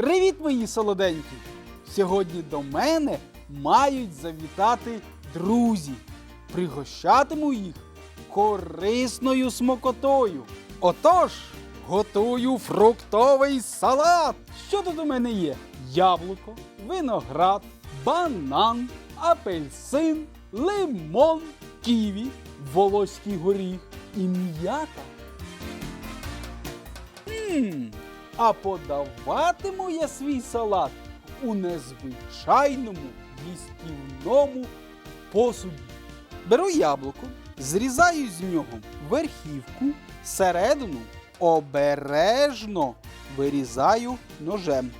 Привіт, мої солоденькі! Сьогодні до мене мають завітати друзі. Пригощатиму їх корисною смакотою. Отож, готую фруктовий салат. Що тут у мене є? Яблуко, виноград, банан, апельсин, лимон, ківі, волоський горіх і м'ята. Мм, а подаватиму я свій салат у незвичайному їстівному посуді. Беру яблуко, зрізаю з нього верхівку, середину обережно вирізаю ножем.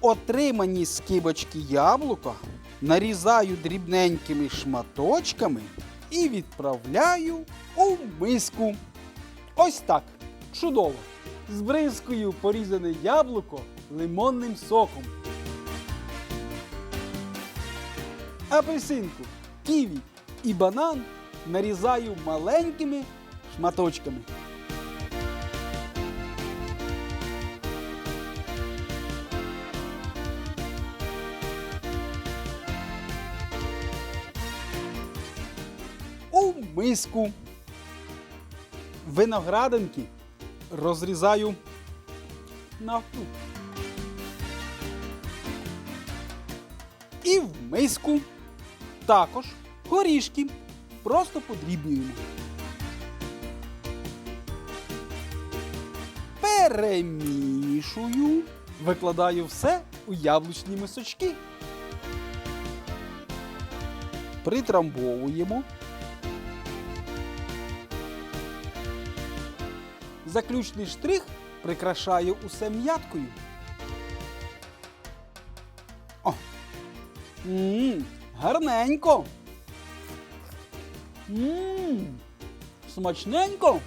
Отримані скибочки яблука нарізаю дрібненькими шматочками і відправляю у миску. Ось так. Чудово. Збризкую порізане яблуко лимонним соком. Апельсинку, ківі і банан нарізаю маленькими шматочками. У миску виноградинки розрізаю навпіл. І в миску також горішки просто подрібнюємо. Перемішую, викладаю все у яблучні мисочки. Притрамбовуємо. Заключний штрих прикрашаю усе м'яткою. О! Мм, гарненько. Мм, смачненько.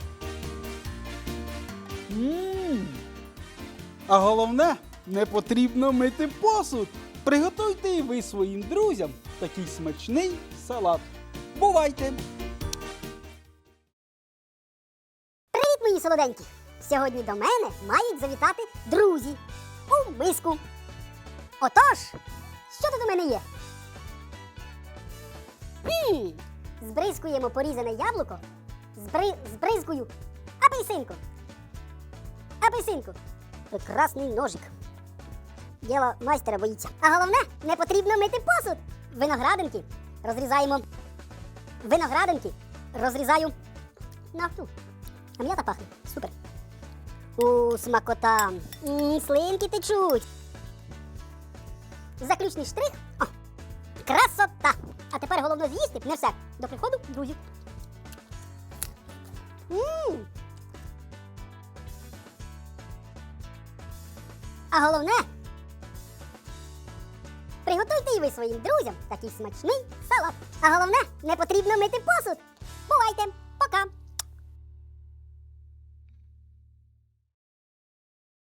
Мм. А головне, не потрібно мити посуд. Приготуйте і ви своїм друзям такий смачний салат. Бувайте! Мої солоденькі! Сьогодні до мене мають завітати друзі у миску. Отож, що тут у мене є? Хм, збризкуємо порізане яблуко, збри... збризкую апельсинку. Апельсинку. Прекрасний ножик. Діло майстера боїться. А головне, не потрібно мити посуд. Виноградинки розрізаємо. Виноградинки розрізаю навпіл. А м'ята пахне. Супер. У, смакота. М, слинки течуть. Заключний штрих. О, красота. А тепер головне з'їсти не все. До приходу друзів. М. А головне. Приготуйте і ви своїм друзям такий смачний салат. А головне, не потрібно мити посуд. Бувайте! Пока!